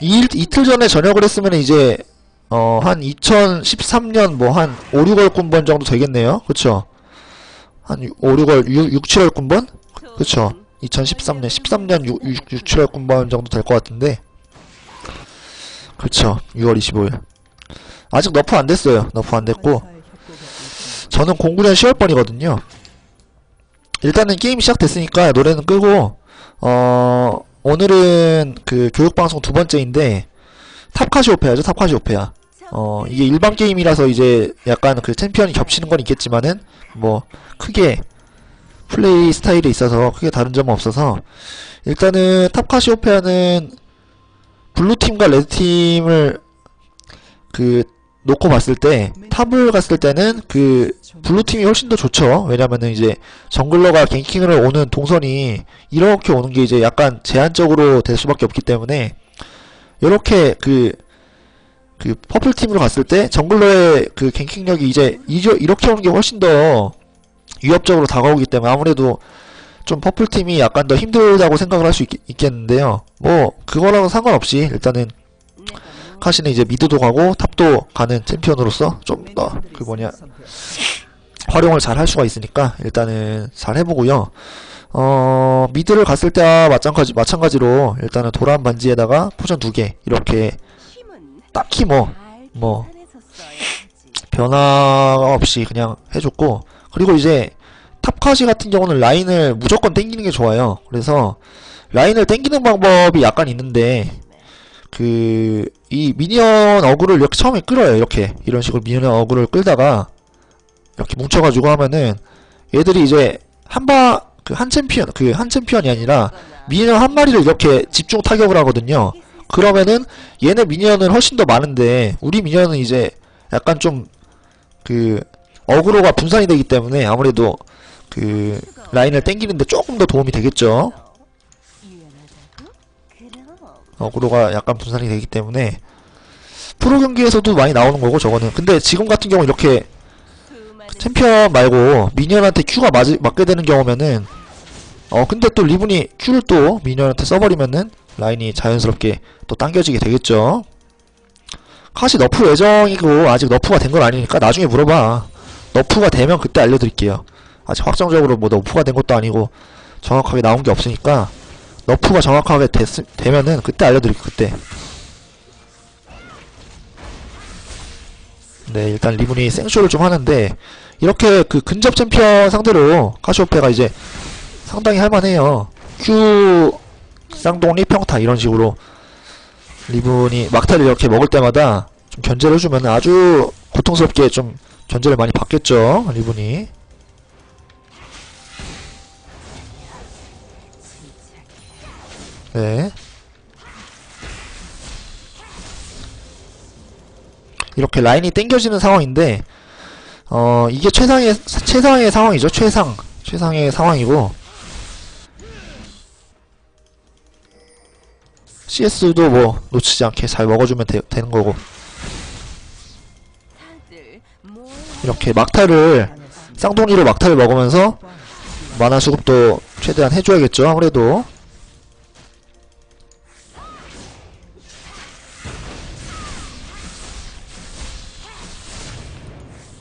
이, 이틀 전에 전역을 했으면 이제 어 한 2013년 뭐 한 5, 6월 군번 정도 되겠네요. 그쵸? 한 5, 6월 6, 6 7월 군번? 그쵸? 2013년 13년 6, 6, 6 7월 군번 정도 될 것 같은데 그쵸 6월 25일 아직 너프 안 됐어요. 너프 안 됐고 저는 09년 10월번이거든요. 일단은 게임 시작됐으니까 노래는 끄고 어 오늘은 그 교육방송 두 번째인데 탑카시 오페아죠 탑카시 오페아. 어 이게 일반 게임이라서 이제 약간 그 챔피언이 겹치는 건 있겠지만은 뭐 크게 플레이 스타일에 있어서 크게 다른 점은 없어서 일단은 탑카시 오페아는 블루팀과 레드팀을 그 놓고 봤을 때 탑을 갔을 때는 그 블루팀이 훨씬 더 좋죠. 왜냐면은 이제 정글러가 갱킹을 오는 동선이 이렇게 오는 게 이제 약간 제한적으로 될 수밖에 없기 때문에 이렇게 그, 그 퍼플 팀으로 갔을 때 정글러의 그 갱킹력이 이제 이렇게 오는 게 훨씬 더 위협적으로 다가오기 때문에 아무래도 좀 퍼플 팀이 약간 더 힘들다고 생각을 할 수 있겠는데요. 뭐 그거랑은 상관없이 일단은 카시는 이제 미드도 가고 탑도 가는 챔피언으로서 좀 더 그 뭐냐 활용을 잘 할 수가 있으니까 일단은 잘 해보고요. 어 미드를 갔을 때와 마찬가지 마찬가지로 일단은 도란 반지에다가 포션 두 개 이렇게 딱히 뭐잘 뭐. 변화 없이 그냥 해줬고 그리고 이제 탑카시 같은 경우는 라인을 무조건 땡기는 게 좋아요. 그래서 라인을 땡기는 방법이 약간 있는데 그 이 미니언 어그를 이렇게 처음에 끌어요. 이렇게 이런 식으로 미니언 어그를 끌다가 이렇게 뭉쳐가지고 하면은 얘들이 이제 한바 그 한 챔피언 그 한 챔피언이 아니라 미니언 한 마리를 이렇게 집중 타격을 하거든요. 그러면은 얘네 미니언은 훨씬 더 많은데 우리 미니언은 이제 약간 좀 그 어그로가 분산이 되기 때문에 아무래도 그 라인을 땡기는데 조금 더 도움이 되겠죠. 어그로가 약간 분산이 되기 때문에 프로 경기에서도 많이 나오는 거고 저거는. 근데 지금 같은 경우 이렇게 챔피언 말고 미니언한테 Q가 맞, 맞게 되는 경우면은 어 근데 또 리븐이 Q를 또 미니언한테 써버리면은 라인이 자연스럽게 또 당겨지게 되겠죠. 카시 너프 예정이고 아직 너프가 된 건 아니니까 나중에 물어봐. 너프가 되면 그때 알려드릴게요. 아직 확정적으로 뭐 너프가 된 것도 아니고 정확하게 나온 게 없으니까 너프가 정확하게 됐, 되면은 그때 알려드릴게요 그때 네 일단 리븐이 생쇼를 좀 하는데 이렇게 그 근접 챔피언 상대로 카시오페가 이제 상당히 할만해요. Q 쌍둥이 평타 이런 식으로 리븐이 막타를 이렇게 먹을 때마다 좀 견제를 해주면 아주 고통스럽게 좀 견제를 많이 받겠죠 리븐이. 네. 이렇게 라인이 땡겨지는 상황인데 어 이게 최상의 최상의 상황이죠 최상. 최상의 상황이고. CS도 뭐 놓치지 않게 잘 먹어주면 되, 되는 거고. 이렇게 막타를 쌍둥이로 막타를 먹으면서 만화 수급도 최대한 해줘야겠죠 아무래도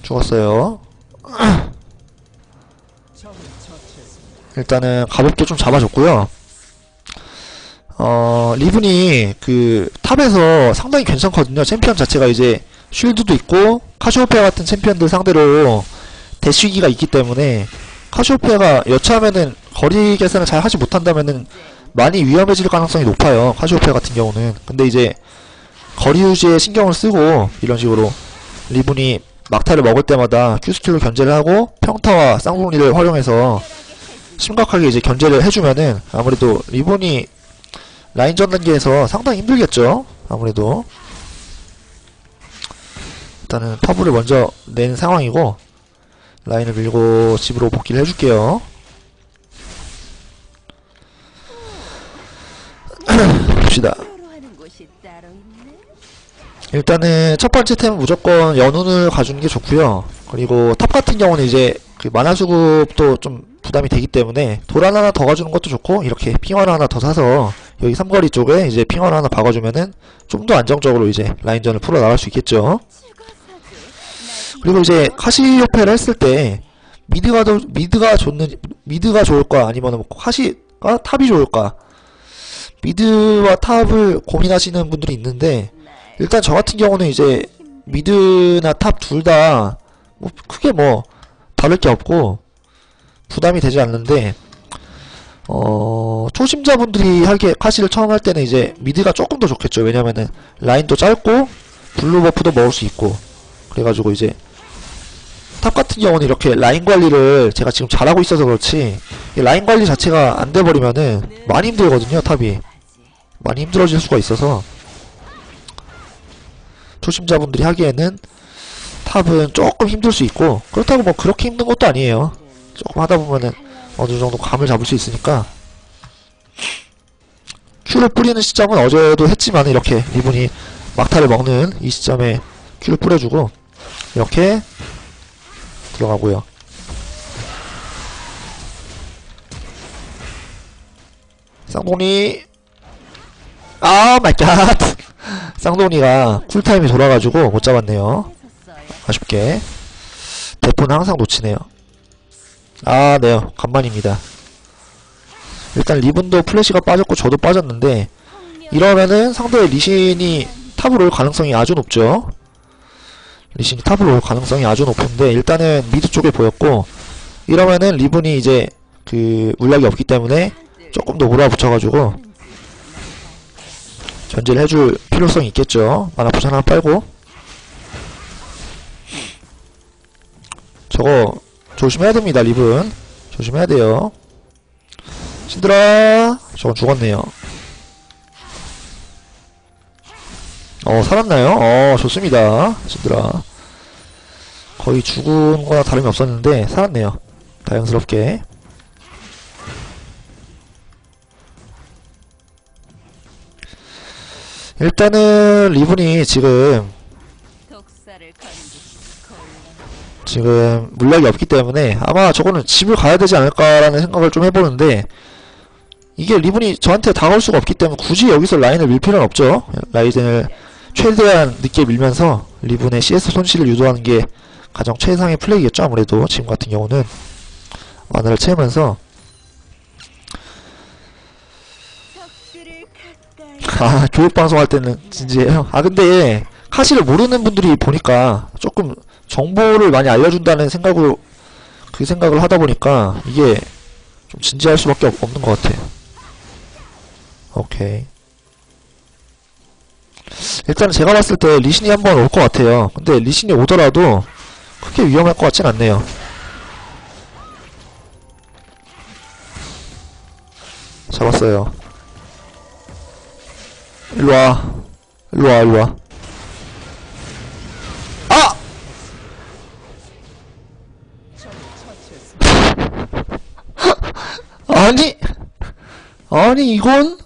죽었어요. 일단은 가볍게 좀 잡아줬고요. 어 리븐이 그 탑에서 상당히 괜찮거든요. 챔피언 자체가 이제 쉴드도 있고 카시오페아 같은 챔피언들 상대로 대쉬기가 있기 때문에 카시오페아가 여차하면은 거리 계산을 잘 하지 못한다면은 많이 위험해질 가능성이 높아요. 카시오페아 같은 경우는. 근데 이제 거리 유지에 신경을 쓰고 이런 식으로 리븐이 막타를 먹을 때마다 Q스킬로 견제를 하고 평타와 쌍둥이를 활용해서 심각하게 이제 견제를 해주면은 아무래도 리본이 라인전 단계에서 상당히 힘들겠죠 아무래도. 일단은 터블을 먼저 낸 상황이고 라인을 밀고 집으로 복귀를 해줄게요. 봅시다 일단은 첫 번째 템은 무조건 연운을 가주는 게 좋고요. 그리고 탑 같은 경우는 이제 그 만화 수급도 좀 부담이 되기 때문에 도란 하나 더 가주는 것도 좋고 이렇게 핑화 하나 더 사서 여기 삼거리 쪽에 이제 핑을 하나 박아주면은 좀 더 안정적으로 이제 라인전을 풀어 나갈 수 있겠죠. 그리고 이제 카시오페를 했을 때 미드가 더 미드가 좋는 미드가 좋을까 아니면 뭐 카시가 탑이 좋을까 미드와 탑을 고민하시는 분들이 있는데 일단 저 같은 경우는 이제 미드나 탑 둘 다 뭐 크게 뭐 다를 게 없고 부담이 되지 않는데 어 초심자분들이 하기에 카시를 처음 할 때는 이제 미드가 조금 더 좋겠죠. 왜냐면은 라인도 짧고 블루 버프도 먹을 수 있고. 그래가지고 이제 탑 같은 경우는 이렇게 라인 관리를 제가 지금 잘하고 있어서 그렇지 이 라인 관리 자체가 안 돼버리면은 많이 힘들거든요 탑이. 많이 힘들어질 수가 있어서 초심자분들이 하기에는 탑은 조금 힘들 수 있고 그렇다고 뭐 그렇게 힘든 것도 아니에요. 조금 하다 보면은 어느 정도 감을 잡을 수 있으니까. 큐를 뿌리는 시점은 어제도 했지만 이렇게 이분이 막타를 먹는 이 시점에 큐를 뿌려주고 이렇게 들어가고요. 쌍둥이. 아 마이 갓 쌍둥이가 쿨타임이 돌아가지고 못 잡았네요. 아쉽게. 대포는 항상 놓치네요. 아 네요. 간만입니다. 일단 리븐도 플래시가 빠졌고 저도 빠졌는데 이러면은 상대의 리신이 탑으로 올 가능성이 아주 높죠. 리신이 탑으로 올 가능성이 아주 높은데 일단은 미드 쪽에 보였고 이러면은 리븐이 이제 그 물약이 없기 때문에 조금 더 몰아붙여가지고 견제를 해줄 필요성이 있겠죠. 만화 부산 하나 빨고. 저거 조심해야 됩니다 리븐 조심해야 돼요. 신들아 저건 죽었네요. 어 살았나요? 어 좋습니다. 신들아. 거의 죽은 거나 다름이 없었는데 살았네요. 다행스럽게 일단은 리븐이 지금 지금 물약이 없기 때문에 아마 저거는 집을 가야 되지 않을까라는 생각을 좀 해보는데 이게 리븐이 저한테 다가올 수가 없기 때문에 굳이 여기서 라인을 밀 필요는 없죠. 라이젠을 최대한 늦게 밀면서 리븐의 CS 손실을 유도하는 게 가장 최상의 플레이겠죠. 아무래도 지금 같은 경우는 만화를 채우면서 적들을 가까이 아 교육 방송 할 때는 진지해요? 아 근데 카시를 모르는 분들이 보니까 조금 정보를 많이 알려준다는 생각으로 그 생각을 하다 보니까 이게 좀 진지할 수밖에 없- 없는 것 같아 오케이. 일단 제가 봤을 때 리신이 한번 올 것 같아요. 근데 리신이 오더라도 크게 위험할 것 같진 않네요. 잡았어요 일로와. 일로와 일로와. 아! 아니 아니 이건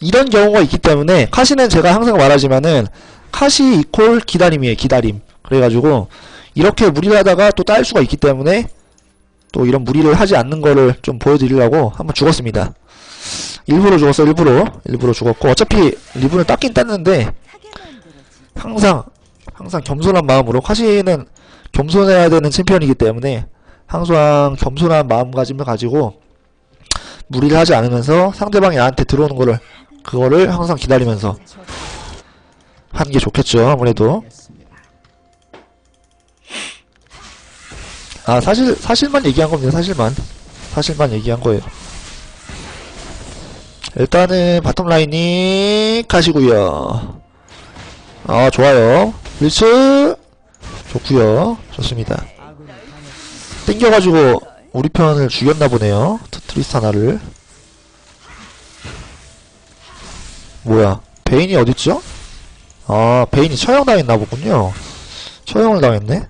이런 경우가 있기 때문에 카시는 제가 항상 말하지만은 카시 이콜 기다림이에요 기다림. 그래가지고 이렇게 무리를 하다가 또 딸 수가 있기 때문에 또 이런 무리를 하지 않는 거를 좀 보여드리려고 한번 죽었습니다 일부러 죽었어 일부러. 일부러 죽었고 어차피 리븐을 땄긴 땄는데 항상 항상 겸손한 마음으로 카시는 겸손해야 되는 챔피언이기 때문에 항상 겸손한 마음가짐을 가지고 무리를 하지 않으면서 상대방이 나한테 들어오는 거를 그거를 항상 기다리면서 하는 게 좋겠죠 아무래도. 아 사실 사실만 얘기한 겁니다 사실만. 사실만 얘기한 거예요 일단은 바텀 라인이 가시고요. 아 좋아요. 밀츠 좋구요. 좋습니다. 땡겨가지고 우리 편을 죽였나 보네요. 트- 트리스타나를. 뭐야? 베인이 어딨죠? 아 베인이 처형당했나 보군요. 처형을 당했네.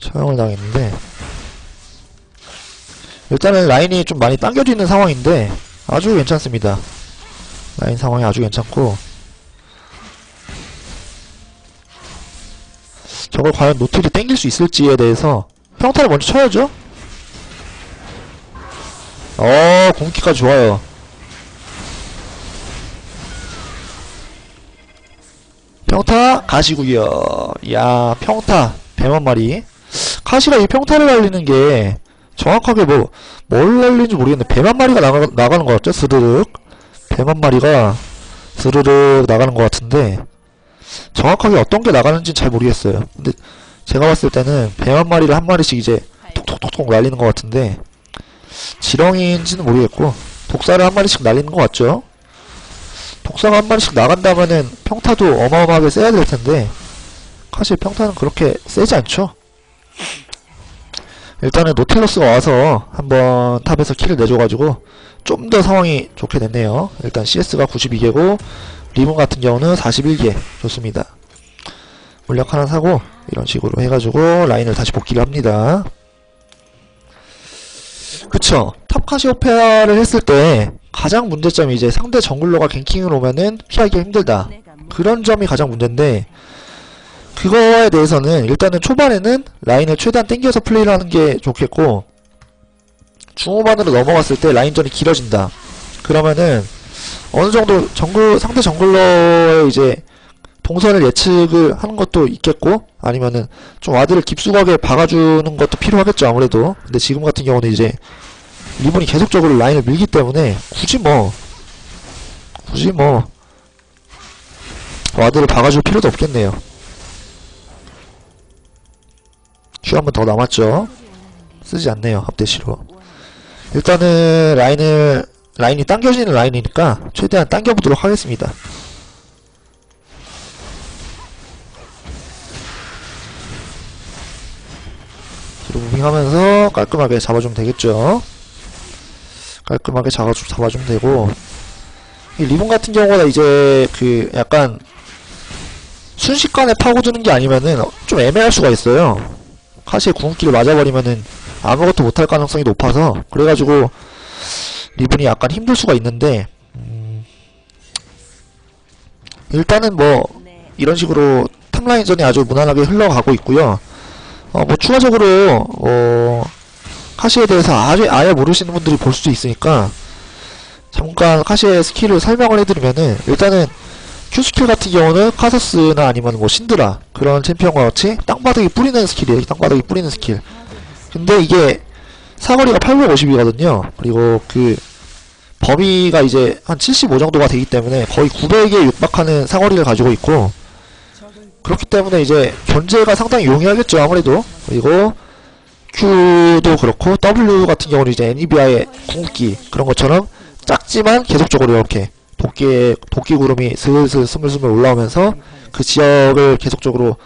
처형을 당했는데. 일단은 라인이 좀 많이 당겨져 있는 상황인데 아주 괜찮습니다. 라인 상황이 아주 괜찮고 저걸 과연 노트를 땡길 수 있을지에 대해서 평타를 먼저 쳐야죠. 어, 공기가 좋아요. 평타 가시구요. 야, 평타 100만 마리. 카시가 이 평타를 날리는 게 정확하게 뭐 뭘 날리는지 모르겠는데 뱀 한 마리가 나가, 나가는 것 같죠? 스르륵? 뱀 한 마리가 스르륵 나가는 것 같은데 정확하게 어떤 게 나가는지 잘 모르겠어요. 근데 제가 봤을 때는 뱀 한 마리를 한 마리씩 이제 톡톡톡톡 날리는 것 같은데 지렁이인지는 모르겠고 독사를 한 마리씩 날리는 것 같죠? 독사가 한 마리씩 나간다면은 평타도 어마어마하게 세야 될 텐데 사실 평타는 그렇게 세지 않죠. 일단은 노텔러스가 와서 한번 탑에서 킬을 내줘가지고 좀 더 상황이 좋게 됐네요. 일단 CS가 92개고 리본 같은 경우는 41개 좋습니다. 물약 하나 사고 이런 식으로 해가지고 라인을 다시 복귀를 합니다. 그쵸. 탑 카시오페아를 했을 때 가장 문제점이 이제 상대 정글러가 갱킹을 오면은 피하기가 힘들다. 그런 점이 가장 문제인데 그거에 대해서는 일단은 초반에는 라인을 최대한 땡겨서 플레이를 하는 게 좋겠고 중후반으로 넘어갔을 때 라인전이 길어진다. 그러면은 어느 정도 정글 상대 정글러의 이제 동선을 예측을 하는 것도 있겠고 아니면은 좀 와드를 깊숙하게 박아주는 것도 필요하겠죠 아무래도 근데 지금 같은 경우는 이제 리본이 계속적으로 라인을 밀기 때문에 굳이 뭐 굳이 뭐 와드를 박아줄 필요도 없겠네요 큐 한 번 더 남았죠? 쓰지 않네요 합대시로. 일단은 라인을 라인이 당겨지는 라인이니까 최대한 당겨보도록 하겠습니다. 뒤로 무빙하면서 깔끔하게 잡아주면 되겠죠? 깔끔하게 잡아주, 잡아주면 되고. 이 리본 같은 경우는 이제 그 약간 순식간에 파고드는 게 아니면은 좀 애매할 수가 있어요 카시의 궁극기를 맞아버리면은 아무것도 못할 가능성이 높아서 그래가지고 리본이 약간 힘들 수가 있는데 음, 일단은 뭐내 이런 식으로 탑라인전이 아주 무난하게 흘러가고 있고요. 어, 뭐 추가적으로 어, 카시에 대해서 아예, 아예 모르시는 분들이 볼 수도 있으니까 잠깐 카시의 스킬을 설명을 해드리면은 일단은 Q 스킬 같은 경우는 카서스나 아니면 뭐 신드라 그런 챔피언과 같이 땅바닥에 뿌리는 스킬이에요. 땅바닥에 뿌리는 스킬. 근데 이게 사거리가 850이거든요. 그리고 그 범위가 이제 한 75 정도가 되기 때문에 거의 900에 육박하는 사거리를 가지고 있고 그렇기 때문에 이제 견제가 상당히 용이하겠죠 아무래도 그리고 Q도 그렇고 W 같은 경우는 이제 애니비아의 궁극기 그런 것처럼 작지만 계속적으로 이렇게 도끼 도끼 구름이 슬슬 스물스물 올라오면서 그 지역을 계속적으로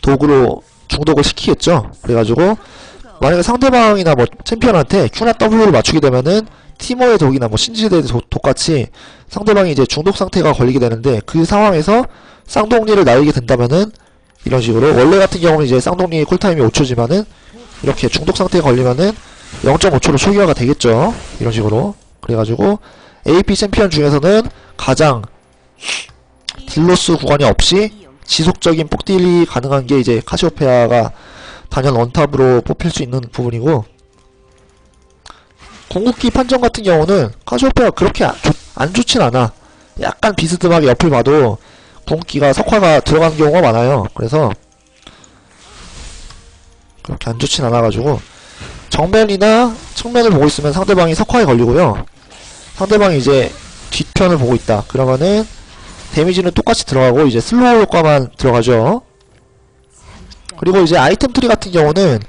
도구로 중독을 시키겠죠. 그래가지고 만약에 상대방이나 뭐 챔피언한테 Q나 W를 맞추게 되면은 티모의 독이나 뭐 신지대의 독- 독같이 상대방이 이제 중독 상태가 걸리게 되는데 그 상황에서 쌍둥이를 날리게 된다면은 이런 식으로 원래 같은 경우는 이제 쌍둥이 쿨타임이 5초지만은 이렇게 중독 상태에 걸리면은 0.5초로 초기화가 되겠죠. 이런 식으로. 그래가지고 AP 챔피언 중에서는 가장 딜로스 구간이 없이 지속적인 폭딜이 가능한 게 이제 카시오페아가 단연 원탑으로 뽑힐 수 있는 부분이고 궁극기 판정 같은 경우는 카시오페아가 그렇게 안, 좋, 안 좋진 않아. 약간 비스듬하게 옆을 봐도 궁극기가 석화가 들어가는 경우가 많아요. 그래서 그렇게 안 좋진 않아가지고 정면이나 측면을 보고 있으면 상대방이 석화에 걸리고요 상대방이 이제 뒷편을 보고 있다. 그러면은 데미지는 똑같이 들어가고 이제 슬로우 효과만 들어가죠. 그리고 이제 아이템 트리 같은 경우는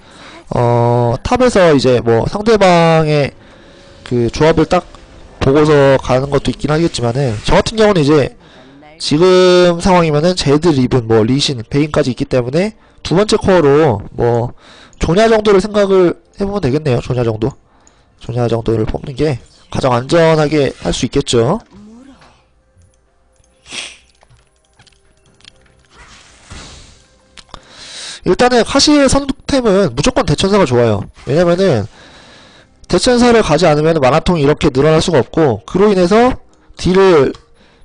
어 탑에서 이제 뭐 상대방의 그 조합을 딱 보고서 가는 것도 있긴 하겠지만은 저 같은 경우는 이제 날 지금 상황이면은 제드 리븐 뭐 리신 베인까지 있기 때문에 두 번째 코어로 뭐 조냐 정도를 생각을 해보면 되겠네요. 조냐 정도. 조냐 정도를 뽑는 게 가장 안전하게 할 수 있겠죠 일단은 카시의 선택템은 무조건 대천사가 좋아요. 왜냐면은 대천사를 가지 않으면 마라통이 이렇게 늘어날 수가 없고 그로 인해서 딜을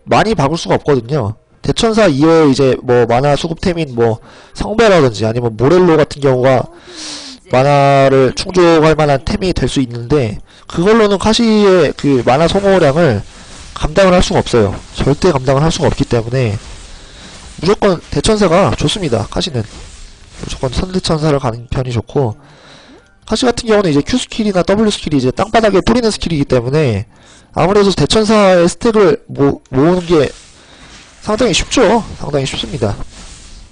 많이 박을 수가 없거든요. 대천사 이외에 이제 뭐 만화 수급템인 뭐 성배라든지 아니면 모렐로 같은 경우가 만화를 충족할 만한 템이 될 수 있는데 그걸로는 카시의 그 만화 소모량을 감당을 할 수가 없어요. 절대 감당을 할 수가 없기 때문에 무조건 대천사가 좋습니다. 카시는 무조건 선대천사를 가는 편이 좋고 카시 같은 경우는 이제 Q 스킬이나 W 스킬이 이제 땅바닥에 뿌리는 스킬이기 때문에 아무래도 대천사의 스택을 모, 모으는 게 상당히 쉽죠. 상당히 쉽습니다.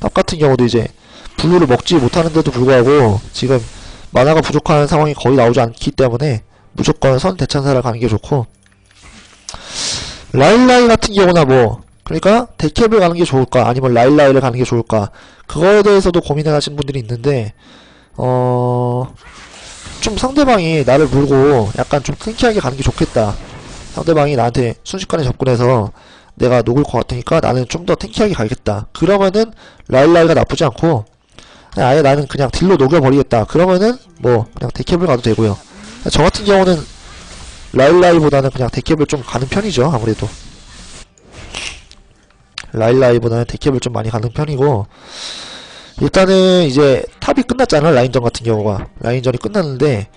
탑 같은 경우도 이제 블루를 먹지 못하는데도 불구하고 지금 만화가 부족한 상황이 거의 나오지 않기 때문에 무조건 선 대천사를 가는 게 좋고 라일라이 같은 경우나 뭐 그러니까 데캡을 가는 게 좋을까 아니면 라일라이를 가는 게 좋을까 그거에 대해서도 고민을 하시는 분들이 있는데 어... 좀 상대방이 나를 물고 약간 좀 탱키하게 가는 게 좋겠다. 상대방이 나한테 순식간에 접근해서 내가 녹을 것 같으니까 나는 좀 더 탱키하게 가겠다. 그러면은 라일라이가 나쁘지 않고 아예 나는 그냥 딜로 녹여버리겠다. 그러면은 뭐 그냥 데캡을 가도 되고요 저 같은 경우는 라일라이보다는 그냥 데캡을 좀 가는 편이죠 아무래도. 라일라이보다는 데캡을 좀 많이 가는 편이고 일단은 이제 탑이 끝났잖아 라인전 같은 경우가. 라인전이 끝났는데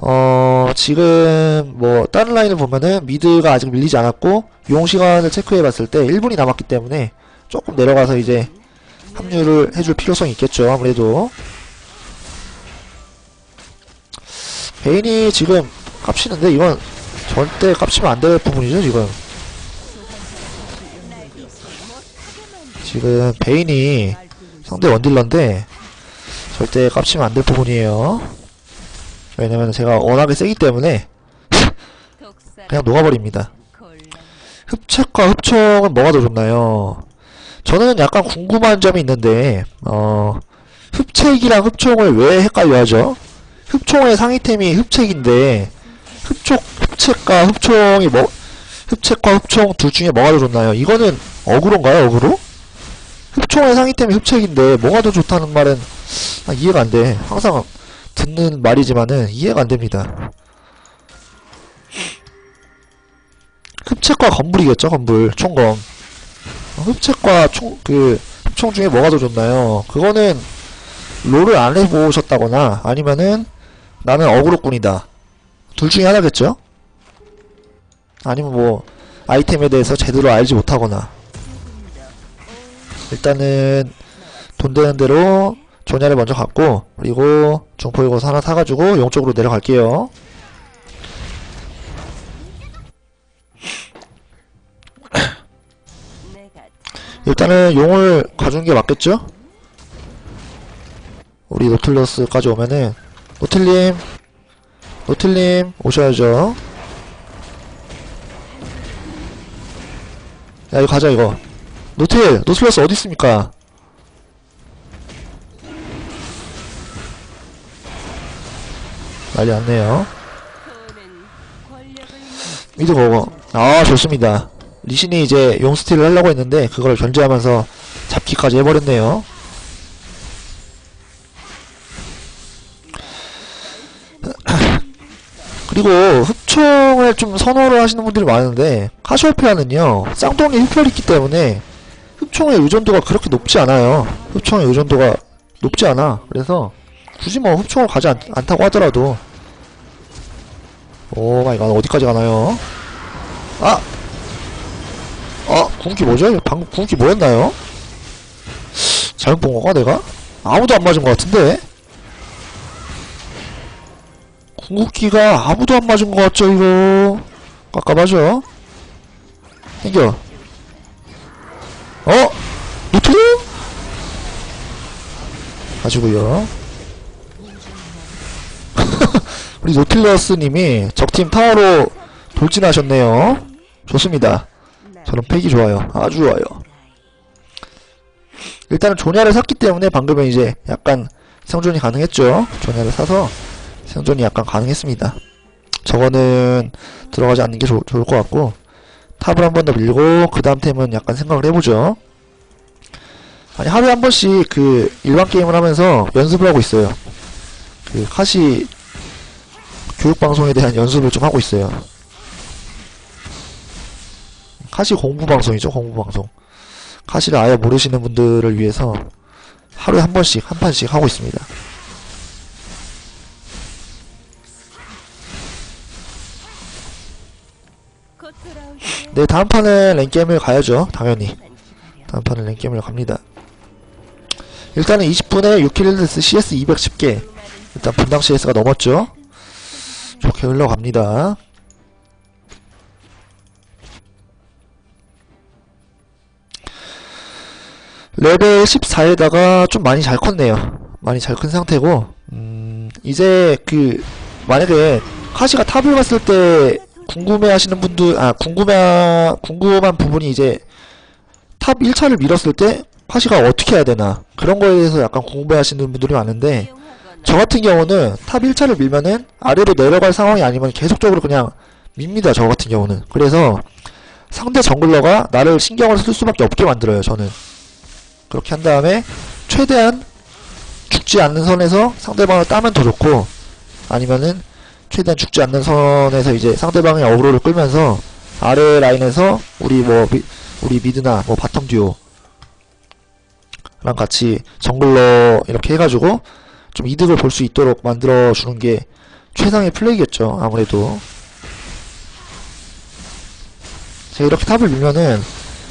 어 지금 뭐 다른 라인을 보면은 미드가 아직 밀리지 않았고 용 시간을 체크해 봤을 때 1분이 남았기 때문에 조금 내려가서 이제 합류를 해줄 필요성이 있겠죠 아무래도 베인이 지금 깝치는데 이건 절대 깝치면 안 될 부분이죠 지금 지금 베인이 상대 원딜러인데 절대 깝치면 안 될 부분이에요 왜냐면 제가 워낙에 세기 때문에 그냥 녹아버립니다 곤란 흡책과 흡총은 뭐가 더 좋나요? 저는 약간 궁금한 점이 있는데 어 흡책이랑 흡총을 왜 헷갈려 하죠? 흡총의 상위템이 흡책인데 흡촉 흡책과 흡총이 뭐 흡책과 흡총 둘 중에 뭐가 더 좋나요? 이거는 어그로인가요? 어그로? 흡총의 상위템이 흡책인데 뭐가 더 좋다는 말은 아, 이해가 안 돼. 항상 듣는 말이지만은 이해가 안 됩니다. 흡책과 건불이겠죠, 건불. 총검. 어, 흡책과 총, 그, 흡총 중에 뭐가 더 좋나요? 그거는, 롤을 안 해보셨다거나, 아니면은, 나는 어그로꾼이다. 둘 중에 하나겠죠? 아니면 뭐, 아이템에 대해서 제대로 알지 못하거나. 일단은, 돈 되는 대로, 조냐를 먼저 갖고, 그리고, 중포이고서 하나 사가지고, 용 쪽으로 내려갈게요. 일단은 용을 가주는 게 맞겠죠? 우리 노틀러스까지 오면은 노틀님. 노틀님 오셔야죠. 야 이거 가자 이거. 노틀 노틀러스 어디 있습니까? 난리 났네요. 돈은 권력을 미드 고고 아 좋습니다. 리신이 이제 용 스틸을 하려고 했는데 그걸 견제하면서 잡기까지 해버렸네요 그리고 흡총을 좀 선호를 하시는 분들이 많은데 카시오페아는요 쌍둥이 흡혈이 있기 때문에 흡총의 의존도가 그렇게 높지 않아요 흡총의 의존도가 높지 않아 그래서 굳이 뭐 흡총을 가지 않, 않다고 하더라도 오 마이 갓 어디까지 가나요 아 어, 궁기 뭐죠? 방금 궁기 뭐였나요? 잘못 본 건가, 내가? 아무도 안 맞은 것 같은데? 궁극기가 아무도 안 맞은 것 같죠, 이거? 깝깝하죠? 땡겨. 어? 노트? 가지고요. 우리 노틸러스님이 적팀 타워로 돌진하셨네요. 좋습니다. 저런 팩이 좋아요. 아주 좋아요. 일단은 조냐를 샀기 때문에 방금은 이제 약간 생존이 가능했죠. 조냐를 사서 생존이 약간 가능했습니다. 저거는 들어가지 않는 게 좋, 좋을 것 같고 탑을 한 번 더 밀고 그 다음 템은 약간 생각을 해보죠. 아니 하루에 한 번씩 그 일반 게임을 하면서 연습을 하고 있어요. 그 카시 교육 방송에 대한 연습을 좀 하고 있어요. 카시 공부 방송이죠, 공부 방송. 카시를 아예 모르시는 분들을 위해서 하루에 한 번씩, 한 판씩 하고 있습니다. 네, 다음 판은 랭게임을 가야죠, 당연히. 다음 판은 랭게임을 갑니다. 일단은 20분에 6킬레스 CS 210개. 일단 분당 CS가 넘었죠. 좋게 흘러갑니다. 레벨 14에다가 좀 많이 잘 컸네요. 많이 잘 큰 상태고, 음, 이제 그, 만약에 카시가 탑을 갔을 때 궁금해 하시는 분들, 아, 궁금해, 궁금한 부분이 이제 탑 1차를 밀었을 때 카시가 어떻게 해야 되나. 그런 거에 대해서 약간 궁금해 하시는 분들이 많은데, 저 같은 경우는 탑 1차를 밀면은 아래로 내려갈 상황이 아니면 계속적으로 그냥 밉니다. 저 같은 경우는. 그래서 상대 정글러가 나를 신경을 쓸 수밖에 없게 만들어요. 저는. 그렇게 한 다음에 최대한 죽지 않는 선에서 상대방을 따면 더 좋고 아니면은 최대한 죽지 않는 선에서 이제 상대방의 어그로를 끌면서 아래 라인에서 우리 뭐 미, 우리 미드나 뭐 바텀 듀오랑 같이 정글러 이렇게 해가지고 좀 이득을 볼 수 있도록 만들어 주는 게 최상의 플레이겠죠. 아무래도 제가 이렇게 탑을 밀면은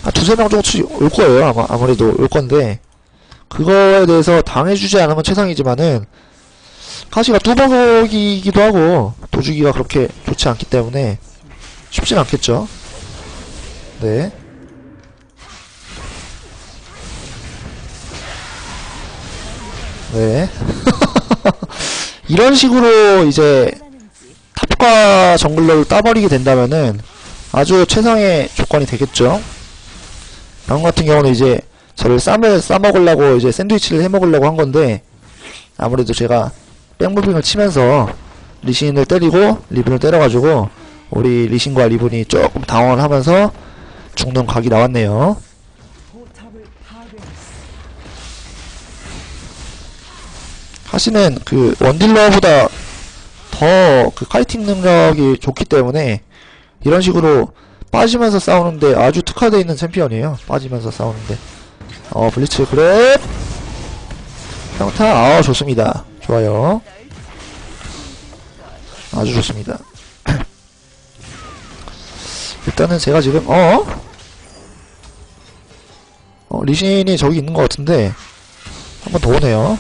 한 두세 명 정도 올 거예요. 아마 아무래도 올 건데 그거에 대해서 당해주지 않으면 최상이지만은 카시가 뚜벅이기도 하고 도주기가 그렇게 좋지 않기 때문에 쉽진 않겠죠. 네. 네. 이런 식으로 이제 탑과 정글러를 따버리게 된다면은 아주 최상의 조건이 되겠죠. 방금 같은 경우는 이제 저를 싸먹으려고 이제 샌드위치를 해먹으려고 한 건데 아무래도 제가 백무빙을 치면서 리신을 때리고 리븐을 때려가지고 우리 리신과 리븐이 조금 당황을 하면서 죽는 각이 나왔네요. 하시는 그 원딜러보다 더 그 카이팅 능력이 좋기 때문에 이런 식으로 빠지면서 싸우는데 아주 특화되어 있는 챔피언이에요. 빠지면서 싸우는데. 어, 블리츠 그랩. 평타, 아, 좋습니다. 좋아요. 아주 좋습니다. 일단은 제가 지금, 어? 어, 리신이 저기 있는 것 같은데, 한 번 더 오네요.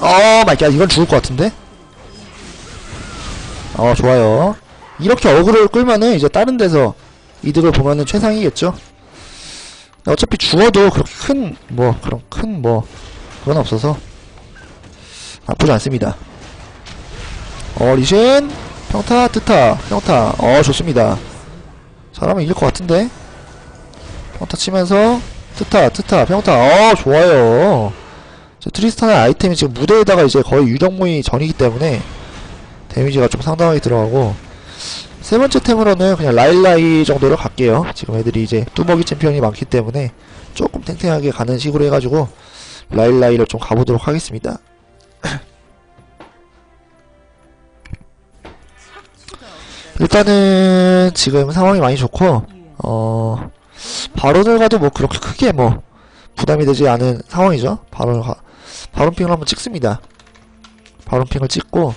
어, 마이 갓, 이건 죽을 것 같은데? 어, 좋아요. 이렇게 어그로를 끌면은 이제 다른 데서 이득을 보면은 최상이겠죠? 어차피 죽어도 그렇게 큰, 뭐, 그런 큰, 뭐, 그건 없어서 나쁘지 않습니다. 어, 리신, 평타, 트타, 평타, 어, 좋습니다. 잘하면 이길 것 같은데? 평타 치면서, 트타, 트타, 평타, 어, 좋아요. 저 트리스탄의 아이템이 지금 무대에다가 이제 거의 유령무이 전이기 때문에 데미지가 좀 상당하게 들어가고 세 번째 템으로는 그냥 라일라이 정도로 갈게요. 지금 애들이 이제 뚜벅이 챔피언이 많기 때문에 조금 탱탱하게 가는 식으로 해가지고 라일라이를 좀 가보도록 하겠습니다. 일단은 지금 상황이 많이 좋고 어 바론을 가도 뭐 그렇게 크게 뭐 부담이 되지 않은 상황이죠. 바론을 가 바론핑을 한번 찍습니다. 바론핑을 찍고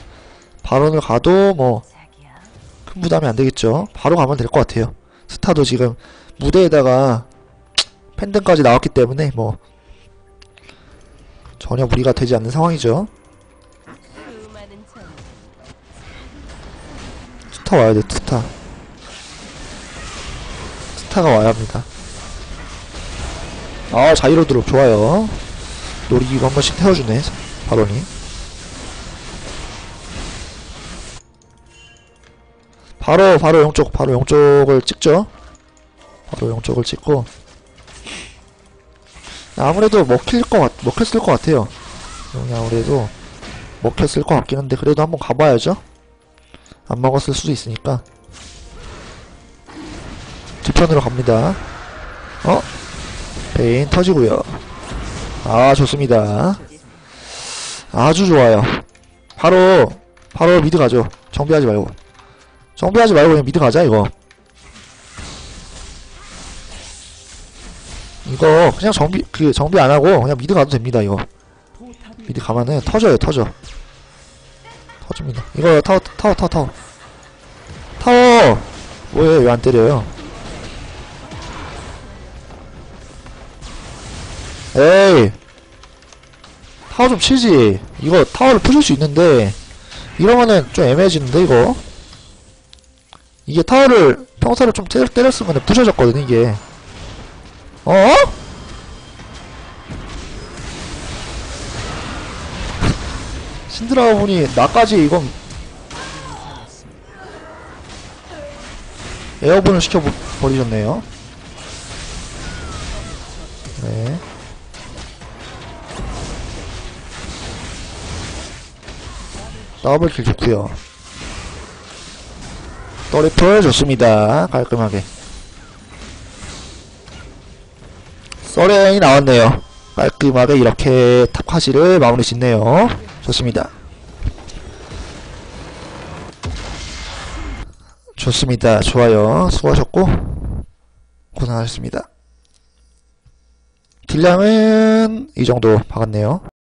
바론을 가도 뭐 큰 부담이 안 되겠죠. 바로 가면 될 것 같아요. 스타도 지금 무대에다가 팬등까지 나왔기 때문에 뭐 전혀 무리가 되지 않는 상황이죠. 스타 와야 돼, 스타. 스타가 와야 합니다. 아, 자이로 드롭 좋아요. 놀이기구 한 번씩 태워주네, 바론이. 바로, 바로 영쪽, 바로 영쪽을 찍죠. 바로 영쪽을 찍고. 아무래도 먹힐 것 같, 먹혔을 것 같아요. 여기 아무래도 먹혔을 것 같긴 한데, 그래도 한번 가봐야죠. 안 먹었을 수도 있으니까 뒤편으로 갑니다 어? 베인 터지고요 아 좋습니다 아주 좋아요 바로 바로 미드 가죠 정비하지 말고 정비하지 말고 그냥 미드 가자 이거 이거 그냥 정비 그 정비 안 하고 그냥 미드 가도 됩니다 이거 미드 가면은 터져요 터져 터집니다 이거 타워 타워 타워 타워 타워 뭐예요? 왜 안 때려요? 에이! 타워 좀 치지. 이거 타워를 부술 수 있는데, 이러면은 좀 애매해지는데, 이거? 이게 타워를 평소를 좀 때렸, 때렸으면 부셔졌거든, 이게. 어? 신드라 분이 나까지 이건 에어본을 시켜 버- 버리셨네요. 네. 더블킬 좋고요. 더리플 좋습니다. 깔끔하게. 서랭이 나왔네요. 깔끔하게 이렇게 탑카시를 마무리 짓네요. 좋습니다. 좋습니다. 좋아요. 수고하셨고, 고생하셨습니다. 딜량은 이 정도 박았네요.